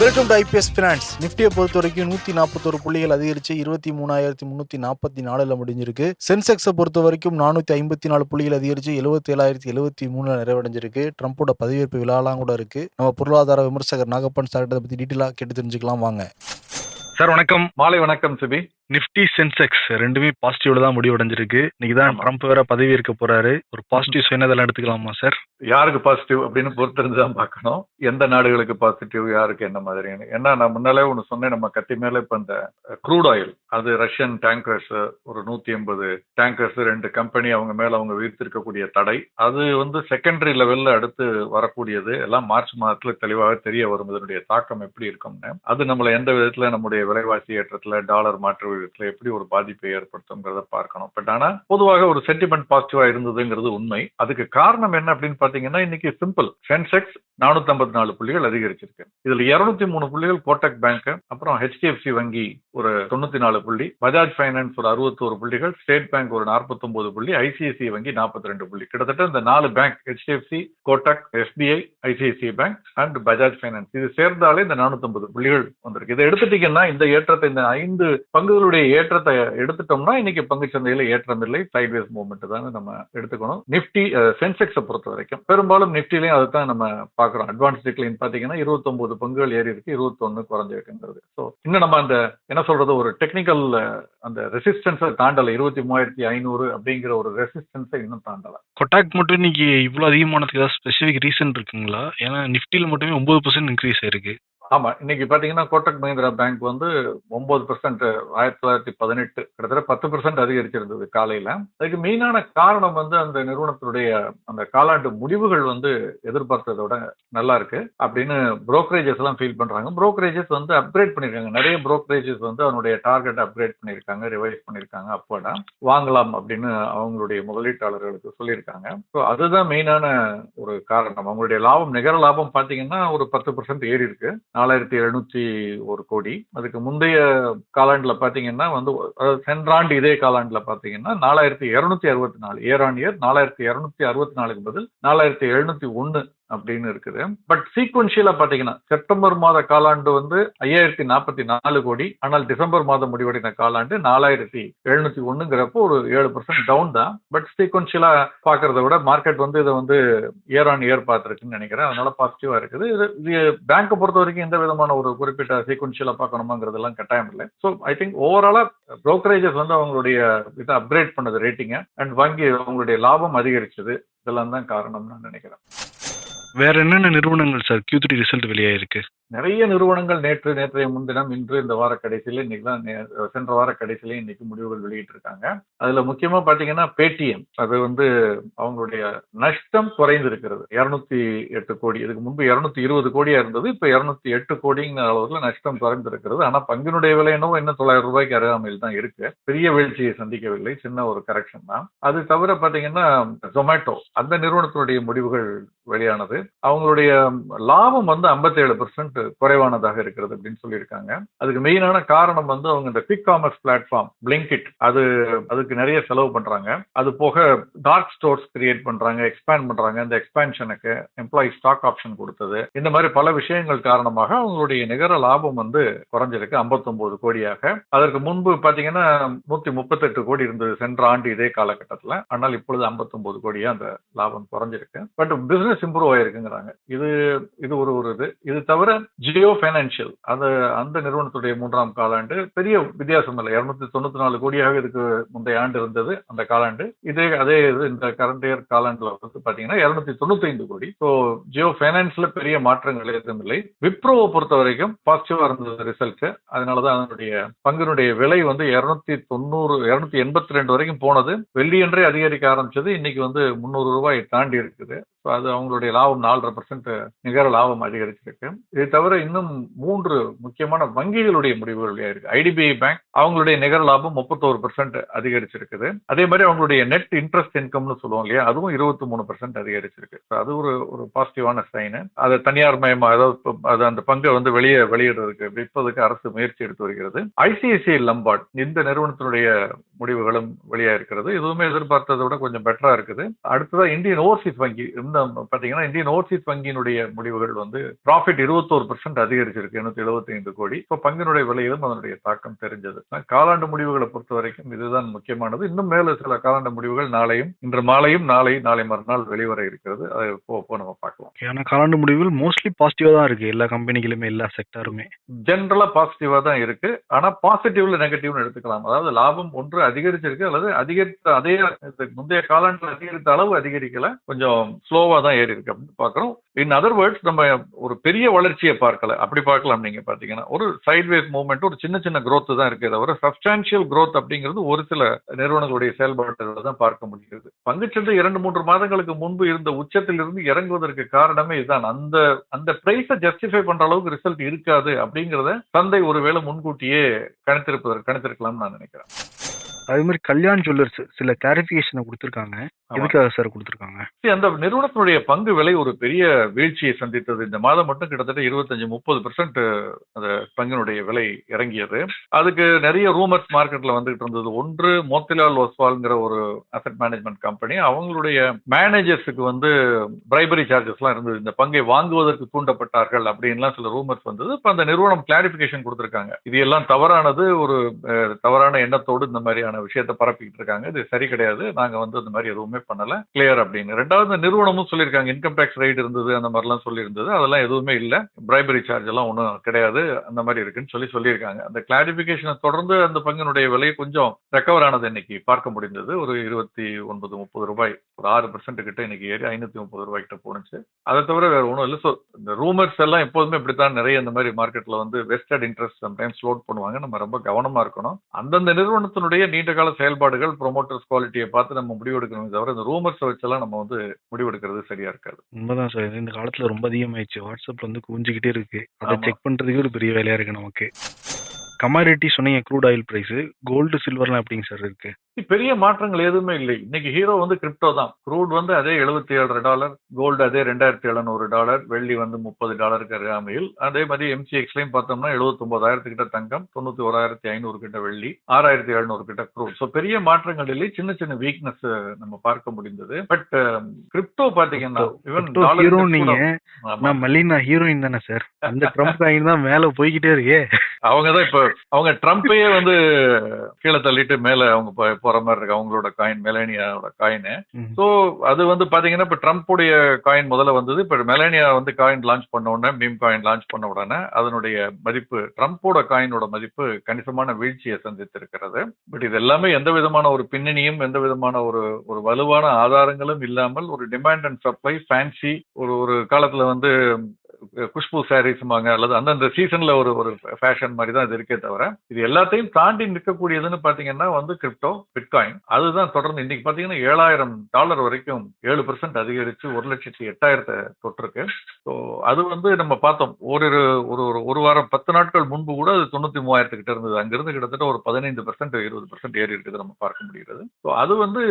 Welcome to IPS finance நிஃப்டியை பொறுத்த வரைக்கும் நூத்தி நாற்பத்தோரு புள்ளிகள் அதிகரிச்சு இருபத்தி மூணாயிரத்தி முன்னூத்தி நாற்பத்தி நாலுல முடிஞ்சிருக்கு. சென்செக்ஸை பொறுத்த வரைக்கும் நானூத்தி ஐம்பத்தி நாலு புள்ளிகள் அதிகரிச்சு எழுபத்தி ஏழாயிரத்தி எழுபத்தி மூணுல நிறைவடைஞ்சிருக்கு. ட்ரம்ப்போட பதவியேற்பு விழாலாம் கூட இருக்கு. நம்ம பொருளாதார விமர்சகர் நாகப்பன் சார்கிட்ட பத்தி டீட்டெயிலா கேட்டு தெரிஞ்சுக்கலாம் வாங்க. சார் வணக்கம். மாலை வணக்கம் சுபி. நிஃப்டி சென்செக்ஸ் ரெண்டுமே பாசிட்டிவ்ல தான் முடிவடைஞ்சிருக்கு. இன்னைக்கு தான். ட்ரம்ப் வேற பதவி ஏற்க போறாரு. ஒரு பாசிட்டிவ் சுயநதெல்லாம் எடுத்துக்கலாமா சார் யாருக்கு பாசிட்டிவ் அப்படின்னு பொறுத்திருந்து தான் பார்க்கணும். எந்த நாடுகளுக்கு பாசிட்டிவ் யாருக்கு என்ன மாதிரின்னு. ஏன்னா நான் முன்னாலே ஒன்று சொன்னேன் நம்ம கத்தி மேல இப்போ இந்த க்ரூட் ஆயில் அது ரஷ்யன் டேங்கர்ஸ் ஒரு நூத்தி எண்பது டேங்கர்ஸ் ரெண்டு கம்பெனி அவங்க மேல அவங்க விதித்திருக்கக்கூடிய தடை. அது வந்து செகண்டரி லெவல்ல அடுத்து வரக்கூடியது. எல்லாம் மார்ச் மாதத்துல தெளிவாக தெரிய வரும். இதனுடைய தாக்கம் எப்படி இருக்கும்னு. அது நம்மள எந்த விதத்துல நம்முடைய விலைவாசி ஏற்றத்துல டாலர் மாற்று விதத்துல எப்படி ஒரு பாதிப்பை ஏற்படுத்துங்கிறத பார்க்கணும். பட் ஆனா பொதுவாக ஒரு சென்டிமெண்ட் பாசிட்டிவா இருந்ததுங்கிறது உண்மை. அதுக்கு காரணம் என்ன அப்படின்னு பாத்தீங்கன்னா இன்னைக்கு சிம்பிள் சென்செக்ஸ் நானூத்தி ஐம்பத்தி நாலு புள்ளிகள் அதிகரிச்சிருக்கு. இதுல இருநூத்தி மூணு புள்ளிகள் கோட்டக் பேங்க் அப்புறம் ஹெச்டிஎஃப்சி வங்கி ஒரு தொண்ணூத்தி நாலு புள்ளி பஜாஜ் பைனான்ஸ் ஒரு அறுபத்தோரு புள்ளிகள் ஸ்டேட் பேங்க் ஒரு 49 புள்ளி ஐசிஐசிஐ வங்கி 42 ரெண்டு புள்ளி. கிட்டத்தட்ட இந்த நாலு bank HDFC Kotak SBI ICICI bank and Bajaj finance இது சேர்ந்தாலே இந்த 450 புள்ளிகள் வந்திருக்கு. இதை எடுத்துட்டீங்கன்னா இந்த ஏற்றத்தை இந்த ஐந்து பங்குகள் பங்குகளுடைய ஏற்றத்தை எடுத்துட்டோம்னா இன்னைக்கு பங்கு சந்தையில ஏற்றம் இல்லை. சைட்வேஸ் மூவ்மெண்ட் தான் நம்ம எடுத்துக்கணும். நிப்டி சென்செக்ஸை பொறுத்த வரைக்கும். பெரும்பாலும் நிப்டிலையும் அதை தான் நம்ம பாக்குறோம் அட்வான்ஸ் டிக்ளைன் பார்த்தீங்கன்னா 29 பங்குகள் ஏறி இருக்கு. 21 குறைஞ்சிருக்குங்கிறது ஸோ இன்னும் நம்ம அந்த என்ன சொல்றது ஒரு டெக்னிக்கல் அந்த ரெசிஸ்டன்ஸை தாண்டல இருபத்தி மூவாயிரத்தி ஐநூறு அப்படிங்கிற ஒரு ரெசிஸ்டன்ஸை இன்னும் தாண்டல. கொட்டாக் மட்டும் இன்னைக்கு இவ்வளவு அதிகமானதுக்கு ஏதாவது ஸ்பெசிபிக் ரீசன் இருக்குங்களா? ஏன்னா நிஃப்டில மட்டுமே ஒன்பது பர்சன்ட் இன்க்ரீஸ் ஆயிருக்கு. ஆமா இன்னைக்கு பாத்தீங்கன்னா கோட்டக் மஹிந்திரா பேங்க் வந்து ஒன்பது பர்சன்ட் ஆயிரத்தி தொள்ளாயிரத்தி பதினெட்டு கிட்டத்தட்ட பத்து பர்சன்ட் அதிகரிச்சிருந்தது காலையில. அதுக்கு மெயினான காரணம் வந்து அந்த நிறுவனத்தினுடைய அந்த காலாண்டு முடிவுகள் வந்து எதிர்பார்த்ததை விட நல்லா இருக்கு. அப்படின்னு புரோக்கரேஜஸ் எல்லாம் ஃபீல் பண்றாங்க. புரோக்கரேஜஸ் வந்து அப்கிரேட் பண்ணிருக்காங்க. நிறைய புரோக்கரேஜஸ் வந்து அவனுடைய டார்கெட் அப்கிரேட் பண்ணிருக்காங்க ரிவைஸ் பண்ணிருக்காங்க அப்போடா வாங்கலாம் அப்படின்னு அவங்களுடைய முதலீட்டாளர்களுக்கு சொல்லியிருக்காங்க. ஸோ அதுதான் மெயினான ஒரு காரணம். அவங்களுடைய லாபம் நிகர லாபம் பாத்தீங்கன்னா ஒரு பத்து பர்சன்ட் ஏறி இருக்கு. நாலாயிரத்தி எழுநூத்தி ஒரு கோடி. அதுக்கு முந்தைய காலாண்டில் பாத்தீங்கன்னா வந்து சென்றாண்டு சென்ற ஆண்டு இதே காலாண்டுல பாத்தீங்கன்னா நாலாயிரத்தி இருநூத்தி அறுபத்தி நாலு இயர் ஆன் இயர் நாலாயிரத்தி இரநூத்தி அறுபத்தி நாலுக்கு பதில் நாலாயிரத்தி எழுநூத்தி ஒன்னு அப்படின்னு இருக்குது. பட் சீக்வன்ஷியலா பாத்தீங்கன்னா செப்டம்பர் மாத காலாண்டு வந்து ஐயாயிரத்தி நாற்பத்தி நாலு கோடி ஆனால் டிசம்பர் மாதம் முடிவடைந்த காலாண்டு நாலாயிரத்தி எழுநூத்தி ஒண்ணுங்கிறப்போ ஒரு ஏழு பர்சன்ட் டவுன் தான். பட் சீக்வன்ஷியலா பாக்குறத விட மார்க்கெட் வந்து இதை வந்து இயர் ஆன் இயர் பார்த்துருக்குன்னு நினைக்கிறேன். அதனால பாசிட்டிவா இருக்குது. இது இது பேங்கை பொறுத்த வரைக்கும் எந்த விதமான ஒரு குறிப்பிட்ட சீக்வன்ஷியலா பார்க்கணுமாங்கிறதெல்லாம் கட்டாயம் இல்லை. ஸோ ஐ திங்க் ஓவராலா ப்ரோக்கரேஜஸ் வந்து அவங்களுடைய இதை அப்கிரேட் பண்ணது ரேட்டிங்க அண்ட் வங்கி அவங்களுடைய லாபம் அதிகரிச்சது. இதெல்லாம் தான் காரணம்னு நான் நினைக்கிறேன். வேற என்னென்ன நிறுவனங்கள் சார் க்யூ த்ரீ ரிசல்ட் வெளியாயிருக்கு? நிறைய நிறுவனங்கள் நேற்று நேற்றைய முன்தினம் இன்று இந்த வார கடைசியில இன்னைக்கு தான் சென்ற வார கடைசியில இன்னைக்கு முடிவுகள் வெளியிட்டிருக்காங்க. அதுல முக்கியமா பாத்தீங்கன்னா பேடிஎம் அது வந்து அவங்களுடைய நஷ்டம் குறைந்திருக்கிறது. இருநூத்தி எட்டு கோடி இதுக்கு முன்பு இருநூத்தி இருபது கோடியா இருந்தது இப்ப இருநூத்தி எட்டு கோடிங்கிற அளவுல நஷ்டம் குறைந்திருக்கிறது. ஆனா பங்கினுடைய விலை என்னவோ இன்னும் தொள்ளாயிரம் ரூபாய்க்கு அருகாமையில் தான் இருக்கு. பெரிய வீழ்ச்சியை சந்திக்கவில்லை சின்ன ஒரு கரெக்ஷன் தான். அது தவிர பாத்தீங்கன்னா ஜொமேட்டோ அந்த நிறுவனத்தினுடைய முடிவுகள் வெளியானது. அவங்களுடைய லாபம் வந்து 57% ஏழு குறைவானதாக இருக்கிறது அப்படின்னு சொல்லியிருக்காங்க. அதுக்கு மெயினான காரணம் வந்து அவங்க இந்த குவிக் காமர்ஸ் பிளாட்ஃபார்ம் பிளிங்கிட் அது அதுக்கு நிறைய செலவு பண்றாங்க. அது போக டார்க் ஸ்டோர்ஸ் கிரியேட் பண்றாங்க எக்ஸ்பேண்ட் பண்றாங்க. இந்த எக்ஸ்பேன்ஷனுக்கு எம்ப்ளாயி ஸ்டாக் ஆப்ஷன் கொடுத்தது. இந்த மாதிரி பல விஷயங்கள் காரணமாக அவங்களுடைய நிகர லாபம் வந்து குறைஞ்சிருக்கு 59 கோடியாக. அதற்கு முன்பு பாத்தீங்கன்னா நூத்தி முப்பத்தெட்டு கோடி இருந்தது சென்ற ஆண்டு இதே காலகட்டத்தில். ஆனால் இப்பொழுது 59 கோடியா அந்த லாபம் குறைஞ்சிருக்கு. பட் பிசினஸ் இம்ப்ரூவ் ஆயிருக்குங்கிறாங்க. இது இது ஒரு ஒரு இது. இது தவிர ஜியோ ஃபைனான்சியல் அந்த அந்த நிறுவனத்துடைய மூன்றாம் காலாண்டு பெரிய வித்தியாசம் இல்லை. இருநூத்தி தொண்ணூத்தி நாலு கோடியாக இதுக்கு முந்தைய ஆண்டு இருந்தது அந்த காலாண்டு. இதே அதே இது இந்த கரண்ட் இயர் காலாண்டுல வந்து பாத்தீங்கன்னா இருநூத்தி தொண்ணூத்தி ஐந்து கோடி. ஸோ ஜியோ ஃபைனான்ஸ்ல பெரிய மாற்றங்கள் எதுவும் இல்லை. விப்ரோவை பொறுத்த வரைக்கும் பாசிட்டிவா இருந்தது ரிசல்ட் அதனாலதான் அதனுடைய பங்கினுடைய விலை வந்து இருநூத்தி தொண்ணூறு இருநூத்தி எண்பத்தி ரெண்டு வரைக்கும் போனது. வெள்ளியன்றே அதிகரிக்க ஆரம்பிச்சது. இன்னைக்கு வந்து முந்நூறு ரூபாய் தாண்டி இருக்குது. அது அவங்களுடைய லாபம் நாலரை பர்சன்ட் நிகர லாபம் அதிகரிச்சிருக்கு. இது தவிர இன்னும் மூன்று முக்கியமான வங்கிகளுடைய முடிவுகள் இருக்கு. ஐடிபிஐ பேங்க் அவங்களுடைய நிகர லாபம் முப்பத்தோரு பர்சன்ட் அதிகரிச்சிருக்குது. அதே மாதிரி அவங்களுடைய நெட் இன்ட்ரெஸ்ட் இன்கம்னு சொல்லுவோம் இல்லையா அதுவும் இருபத்தி மூணு பர்சன்ட் அதிகரிச்சிருக்கு. அது ஒரு ஒரு பாசிட்டிவான சைனு அதை தனியார் மயமா அதாவது அது அந்த பங்கை வந்து வெளியே வெளியிடுறதுக்கு விற்பதற்கு அரசு முயற்சி எடுத்து வருகிறது. ஐசிஐசிஐ லம்பாட் இந்த நிறுவனத்தினுடைய முடிவுகளும் வெளியாக இருக்கிறது இதுவுமே எதிர்பார்த்ததை விட கொஞ்சம் பெட்டரா இருக்குது. அடுத்ததான் இந்தியன் ஓவர்சீஸ் வங்கி இந்த இந்த பாத்தீங்கன்னா இந்தியன் ஓவர்சீஸ் வங்கியினுடைய முடிவுகள் வந்து ப்ராஃபிட் இருபத்தோரு பர்சன்ட் அதிகரிச்சிருக்கு எண்ணூத்தி எழுபத்தி ஐந்து கோடி. இப்போ பங்கினுடைய விலையிலும் அதனுடைய தாக்கம் தெரிஞ்சது. காலாண்டு முடிவுகளை பொறுத்த வரைக்கும் இதுதான் முக்கியமானது. இன்னும் மேல சில காலாண்டு முடிவுகள் நாளையும் இன்று மாலையும் நாளை நாளை மறுநாள் வெளிவர இருக்கிறது. அதை போ நம்ம பார்க்கலாம். ஏன்னா காலாண்டு முடிவுகள் மோஸ்ட்லி பாசிட்டிவா தான் இருக்கு. எல்லா கம்பெனிகளுமே எல்லா செக்டாருமே ஜென்ரலா பாசிட்டிவா தான் இருக்கு. ஆனா பாசிட்டிவ்ல நெகட்டிவ்னு எடுத்துக்கலாம். அதாவது லாபம் ஒன்று அதிகரிச்சிருக்கு அல்லது அதிகரித்த அதே முந்தைய காலாண்டில் அதிகரித்த அளவு அதிகரிக்கல. கொஞ்சம் ஸ்லோவாக தான் ஏறி இருக்கு அப்படின்னு பாக்குறோம் இன் அதர் வேர்ட்ஸ் நம்ம ஒரு பெரிய வளர்ச்சியை பார்க்கல. அப்படி பார்க்கலாம் நீங்க பாத்தீங்கன்னா ஒரு சைட்வேஸ் மூவ்மெண்ட் ஒரு சின்ன சின்ன growth தான் இருக்கே தவிர சப்ஸ்டான்ஷியல் க்ரோத் அப்படிங்கிறது ஒரு சில நிறுவனங்களுடைய செயல்பாடுகளை தான் பார்க்க முடிகிறது. பங்குச்சந்தை இரண்டு மூன்று மாதங்களுக்கு முன்பு இருந்த உச்சத்தில் இருந்து இறங்குவதற்கு காரணமே இதுதான் அந்த அந்த பிரைஸை ஜஸ்டிஃபை பண்ற அளவுக்கு ரிசல்ட் இருக்காது அப்படிங்கறத சந்தை ஒருவேளை முன்கூட்டியே கணித்திருப்பதற்கு கணித்திருக்கலாம்னு நான் நினைக்கிறேன். அதே மாதிரி கல்யாண் ஜுவல்லர்ஸ் சில கிளாரிபிகேஷனை கொடுத்துருக்காங்க. எதுக்காக சார் கொடுத்துருக்காங்க? அந்த நிறுவனத்தினுடைய பங்கு விலை ஒரு பெரிய வீழ்ச்சியை சந்தித்தது. இந்த மாதம் மட்டும் கிட்டத்தட்ட இருபத்தஞ்சு முப்பது பெர்சென்ட் அந்த பங்கினுடைய விலை இறங்கியது. அதுக்கு நிறைய ரூமர்ஸ் மார்க்கெட்ல வந்துகிட்டு இருந்தது. ஒன்று மோத்திலால் ஒஸ்வால்ங்கிற ஒரு அசெட் மேனேஜ்மெண்ட் கம்பெனி அவங்களுடைய மேனேஜர்ஸுக்கு வந்து பிரைபரி சார்ஜஸ்லாம் இருந்தது. இந்த பங்கை வாங்குவதற்கு தூண்டப்பட்டார்கள் அப்படின்லாம் சில ரூமர்ஸ் வந்தது. இப்போ அந்த நிறுவனம் கிளாரிபிகேஷன் கொடுத்திருக்காங்க. இது எல்லாம் தவறானது. ஒரு தவறான எண்ணத்தோடு இந்த மாதிரியான விஷயத்தை பரப்பிக்கிட்டு இருக்காங்க. இது சரி கிடையாது. நாங்க வந்து அந்த மாதிரி எதுவுமே பண்ணல. கிளியர் அப்படின்னு. ரெண்டாவது நிறுவனமும் சொல்லியிருக்காங்க. இன்கம் டேக்ஸ் ரைட் இருந்தது அந்த மாதிரிலாம் சொல்லியிருந்தது. அதெல்லாம் எதுவுமே இல்லை. பிரைபரி சார்ஜ் எல்லாம் ஒன்றும் கிடையாது. அந்த மாதிரி இருக்குன்னு சொல்லி சொல்லியிருக்காங்க. அந்த கிளாரிபிகேஷனை தொடர்ந்து அந்த பங்கினுடைய விலை கொஞ்சம் ரெக்கவர் ஆனது இன்னைக்கு பார்க்க முடிந்தது. ஒரு இருபத்தி ஒன்பது முப்பது ரூபாய். ஒரு ஆறு பர்சன்ட் கிட்ட இன்னைக்கு ஏறி ஐநூத்தி முப்பது ரூபாய் கிட்ட போனுச்சு அதை தவிர வேற ஒன்றும் இல்லை. ஸோ இந்த ரூமர்ஸ் எல்லாம் எப்போதுமே இப்படித்தான் நிறைய இந்த மாதிரி மார்க்கெட்ல வந்து வெஸ்டட் இன்ட்ரெஸ்ட் சம்டைம்ஸ் லோட் பண்ணுவாங்க. நம்ம ரொம்ப கவனமா இருக்கணும். அந்தந்த நிறுவனத்தினுடைய நீண்ட கால செயல்பாடுகள் ப்ரொமோட்டர்ஸ் குவாலிட்டியை பார்த்து நம்ம முடிவெடுக்கணுமே தவிர இந்த ரூமர்ஸ் வச்செல்லாம் நம்ம வந்து முடிவெடுக்கிறது சரியா இருக்காது. உண்மைதான் சார் இந்த காலத்துல ரொம்ப அதிகமாயிடுச்சு. வாட்ஸ்அப்ல வந்து குவிஞ்சுக்கிட்டே இருக்கு. அதை. செக் பண்றதுக்கே ஒரு பெரிய வேலையா இருக்கு நமக்கு. கமாடிட்டி சொன்னீங்க க்ரூட் ஆயில் பிரைஸ் கோல்டு சில்வர்லாம் எப்படிங்க சார் இருக்கு? பெரிய மாற்றங்கள் எதுவுமே இல்லை. இன்னைக்கு ஹீரோ வந்து கிரிப்டோ தான். க்ரூட் வந்து அதே எழுபத்தி ஏழு டாலர் கோல்டு அதே ரெண்டாயிரத்தி எழுநூறு டாலர் வெள்ளி வந்து முப்பது டாலருக்கு அருகாமையில். அதே மாதிரி எம்சிஎக்ஸ்லையும் பார்த்தோம்னா எழுபத்தி கிட்ட தங்கம் தொண்ணூத்தி ஓராயிரத்தி ஐநூறு கிட்ட வெள்ளி ஆறாயிரத்தி எழுநூறு கிட்ட க்ரூட் ஸோ பெரிய மாற்றங்கள் இல்லை. சின்ன சின்ன வீக்னஸ் நம்ம பார்க்க முடிந்தது. பட் கிரிப்டோ பாத்தீங்கன்னா ஈவன் ஹீரோ நீங்க. நான் மல்லினா ஹீரோயின் தானே சார் அந்த ட்ரம்ப் காயின் தான் மேல போய்கிட்டே இருக்கே. அவங்க தான் இப்ப அவங்க ட்ரம்ப்பையே வந்து கீழே தள்ளிட்டு மேல அவங்க போற மாதிரி இருக்கு. அவங்களோட காயின் மெலேனியாவோட காயின். ஸோ அது வந்து பாத்தீங்கன்னா இப்ப ட்ரம்ப்புடைய காயின் முதல்ல வந்தது. இப்ப மெலேனியா வந்து காயின் லான்ச் பண்ண உடனே மீம் காயின் லான்ச் பண்ண உடனே அதனுடைய மதிப்பு ட்ரம்ப்போட காயினோட மதிப்பு கணிசமான வீழ்ச்சியை சந்தித்திருக்கிறது. பட் இது எல்லாமே எந்த விதமான ஒரு பின்னணியும் எந்த விதமான ஒரு ஒரு வலுவான ஆதாரங்களும் இல்லாமல் ஒரு டிமாண்ட் அண்ட் சப்ளை ஃபேன்சி ஒரு ஒரு காலத்துல வந்து குஷ்பு சாரீஸ்மாங்க அல்லது அந்தந்த சீசன்ல ஒரு ஒரு ஃபேஷன் மாதிரி தான் இது இருக்கே தவிர இது எல்லாத்தையும் தாண்டி நிற்கக்கூடியதுன்னு பாத்தீங்கன்னா வந்து கிரிப்டோ பிட்காயின் அதுதான் தொடர்ந்து இன்னைக்கு பாத்தீங்கன்னா ஏழாயிரம் டாலர் வரைக்கும் ஏழு பர்சன்ட் அதிகரிச்சு ஒரு லட்சத்தி எட்டாயிரத்தை தொட்டிருக்கு. அது வந்து நம்ம பார்த்தோம். ஒரு ஒரு ஒரு ஒரு வாரம் பத்து நாட்கள் முன்பு கூட அது தொண்ணூத்தி மூவாயிரத்துக்கிட்ட இருந்தது. அங்கிருந்து கிட்டத்தட்ட ஒரு பதினைந்து பர்சன்ட் இருபது பர்சன்ட் ஏறி இருக்குது நம்ம பார்க்க முடிகிறது. ஸோ அது வந்து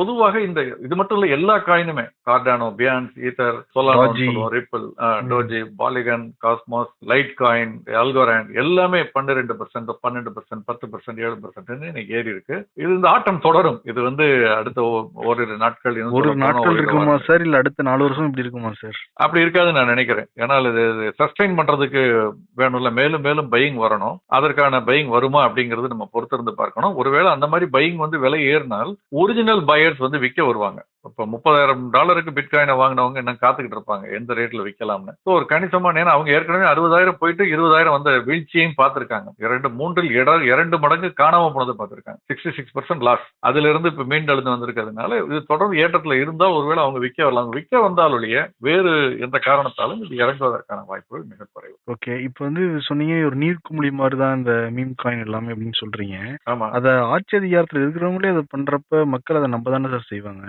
பொதுவாக இந்த இது மட்டும் இல்ல எல்லா காயினுமே. Cardano Binance ether. Solar Ripple Doge Polygon Cosmos Litecoin Algorand எல்லாமே பன்னிரெண்டு பர்சன்ட் பன்னெண்டு பர்சன்ட் பத்து பர்சன்ட் ஏழு பர்சன்ட் இன்னைக்கு ஏறி இருக்கு. இது இந்த ஆட்டம் தொடரும். இது வந்து அடுத்த ஓரிரு நாட்கள் ஒரு நாட்கள் ஓரிரு இருக்குமா. சார்? இல்ல அடுத்த நாலு வருஷம் இப்படி இருக்குமா சார்? அப்படி இருக்காதுன்னு நான் நினைக்கிறேன். ஏன்னா இது சஸ்டெயின் பண்றதுக்கு வேணும்ல. மேலும் மேலும் பையிங் வரணும். அதற்கான பையிங் வருமா அப்படிங்கிறது நம்ம பொறுத்திருந்து பார்க்கணும். ஒருவேளை அந்த மாதிரி பையிங் வந்து விலை ஏறினால் ஒரிஜினல் பையர்ஸ் வந்து விற்க வருவாங்க. இப்போ முப்பதாயிரம் டாலருக்கு பிட்காயினை வாங்கினவங்க என்ன காத்துக்கிட்டு இருப்பாங்க எந்த ரேட்ல விற்கலாம்னு ஸோ ஒரு கணிசமான ஏன்னா அவங்க ஏற்கனவே அறுபதாயிரம் போயிட்டு இருபதாயிரம் வந்த வீழ்ச்சியையும் பார்த்திருக்காங்க. இரண்டு மூன்றில் இட இரண்டு மடங்கு காணாம போனதை பார்த்திருக்காங்க. சிக்ஸ்டி சிக்ஸ் பர்சன்ட் லாஸ் அதுல இருந்து இப்போ மீண்டெழுந்து வந்திருக்கிறதுனால இது தொடர்ந்து ஏற்றத்துல இருந்தால் ஒருவேளை அவங்க விற்க வரலாம். விற்க வந்தால் ஒழிய வேறு எந்த காரணத்தாலும் இது இறங்குவதற்கான வாய்ப்புகள் மிக குறைவு. ஓகே இப்போ வந்து சொன்னீங்க ஒரு நீர்க்குமிழி மாதிரி தான் இந்த மீம் காயின் எல்லாமே அப்படின்னு சொல்றீங்க. ஆமா. அத ஆட்சி அதிகாரத்துல இருக்கிறவங்களே அதை பண்றப்ப மக்கள் அதை நம்ப தானே சார் செய்வாங்க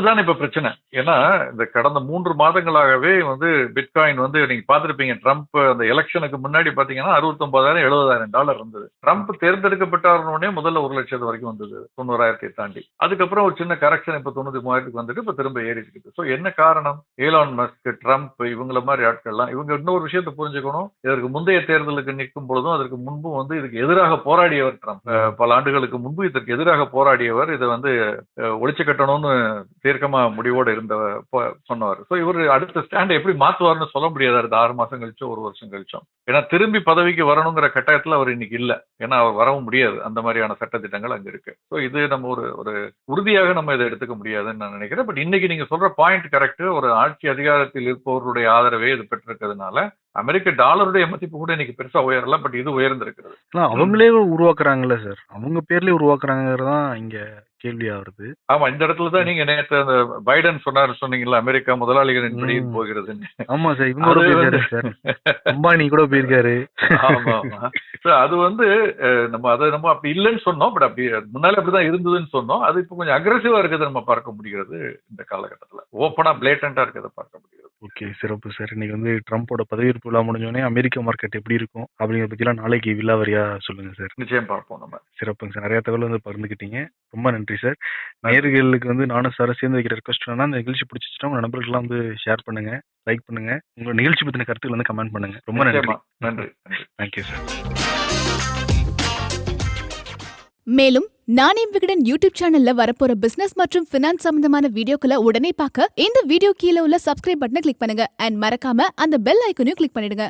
அதுதான் இப்ப பிரச்சனை. ஏன்னா இந்த கடந்த மூன்று மாதங்களாகவே வந்து பிட்காயின் வந்து நீங்க பாத்திருப்பீங்க ட்ரம்ப் அந்த எலெக்ஷனுக்கு முன்னாடி பாத்தீங்கன்னா அறுபத்தொன்பதாயிரம் எழுபதாயிரம் டாலர் இருந்தது. ட்ரம்ப் தேர்ந்தெடுக்கப்பட்டாருனே முதல்ல ஒரு லட்சத்து வரைக்கும் வந்தது தொண்ணூறாயிரத்தை தாண்டி. அதுக்கப்புறம் ஒரு சின்ன கரெக்ஷன் இப்ப தொண்ணூத்தி மூவாயிரத்துக்கு வந்துட்டு இப்ப திரும்ப ஏறி ஸோ என்ன காரணம்? ஏலான் மஸ்க் ட்ரம்ப் இவங்கள மாதிரி ஆட்கள்லாம் இவங்க இன்னொரு விஷயத்தை புரிஞ்சுக்கணும். இதற்கு முந்தைய தேர்தலுக்கு நிற்கும் பொழுதும் அதற்கு முன்பும் வந்து இதுக்கு எதிராக போராடியவர் ட்ரம்ப் பல ஆண்டுகளுக்கு முன்பு இதற்கு எதிராக போராடியவர் இதை வந்து ஒழிச்சு கட்டணும்னு தீர்க்கமா முடிவோடு இருந்த சொன்னவர். ஸோ இவர் அடுத்த ஸ்டாண்ட் எப்படி மாத்துவார்னு சொல்ல முடியாது. அடுத்த ஆறு மாசம் கழிச்சோ ஒரு வருஷம் கழிச்சோம் ஏன்னா திரும்பி பதவிக்கு வரணுங்கிற கட்டாயத்துல அவர் இன்னைக்கு இல்ல. ஏன்னா அவர் வரவும் முடியாது. அந்த மாதிரியான சட்டத்திட்டங்கள் அங்க இருக்கு. ஸோ இது நம்ம ஒரு ஒரு உறுதியாக நம்ம இதை எடுத்துக்க முடியாதுன்னு நான் நினைக்கிறேன். பட் இன்னைக்கு நீங்க சொல்ற பாயிண்ட் கரெக்ட் ஒரு ஆட்சி அதிகாரத்தில் இருப்பவர்களுடைய ஆதரவே இது பெற்றிருக்கிறதுனால அமெரிக்க டாலருடைய மதிப்பு கூட இன்னைக்கு பெருசா உயரல பட் இது உயர்ந்திருக்கிறது. அவங்களே உருவாக்குறாங்கல்ல சார். அவங்க பேர்லயே உருவாக்குறாங்கறதான் இங்க கேள்வியா வருது ஆமா இந்த இடத்துல தான் நீங்க நேற்று அந்த பைடன் சொன்னாரு சொன்னீங்கல்ல அமெரிக்கா முதலாளிகளின் பிடியில் ம். போகிறதுன்னு. ஆமா சார் இவங்க கூட போயிருக்காரு சார். அம்பானி கூட போயிருக்காரு. ஆமா அது வந்து நம்ம அதை நம்ம அப்படி இல்லைன்னு சொன்னோம் பட் அப்படி முன்னால அப்படிதான் இருந்ததுன்னு சொன்னோம். அது இப்போ கொஞ்சம் அக்ரெசிவா இருக்கிறத நம்ம பார்க்க முடிகிறது இந்த காலகட்டத்துல. ஓப்பனா பிளேட்டண்டா இருக்கிறத பார்க்க முடிகிறது. ஓகே சிறப்பு சார். இன்னைக்கு வந்து ட்ரம்ப்போட பதவியேற்பு விழா முடிஞ்சோடனே அமெரிக்க மார்க்கெட் எப்படி இருக்கும் அப்படிங்கிறத பத்திலாம் நாளைக்கு விலாவரியா சொல்லுங்க சார். நிச்சயம் பார்ப்போம் நம்ம. சிறப்புங்க சார். நிறைய தகவல் வந்து பகிர்ந்துக்கிட்டீங்க. ரொம்ப நன்றி. சார் நேயர்களுக்கு வந்து நானும் சார் சேர்ந்து வைக்கிற ரெக்வஸ்ட் என்னன்னா இந்த நிகழ்ச்சி பிடிச்சிச்சுன்னா உங்க நண்பர்கள்லாம் வந்து ஷேர் பண்ணுங்க லைக் பண்ணுங்க. உங்க நிகழ்ச்சி பத்தின கருத்துக்கள் வந்து கமெண்ட் பண்ணுங்க. ரொம்ப நன்றி. நன்றி நன்றி. தேங்க்யூ சார் மேலும் நானே விகடன் யூடியூப் சேனல்ல வரப்போற பிசினஸ் மற்றும் பினான்ஸ் சம்பந்தமான வீடியோக்களை உடனே பார்க்க இந்த வீடியோ கீழே உள்ள சப்ஸ்கிரைப் பட்டனை கிளிக் பண்ணுங்க. அண்ட் மறக்காம அந்த பெல் ஐக்கனையும் கிளிக் பண்ணிடுங்க.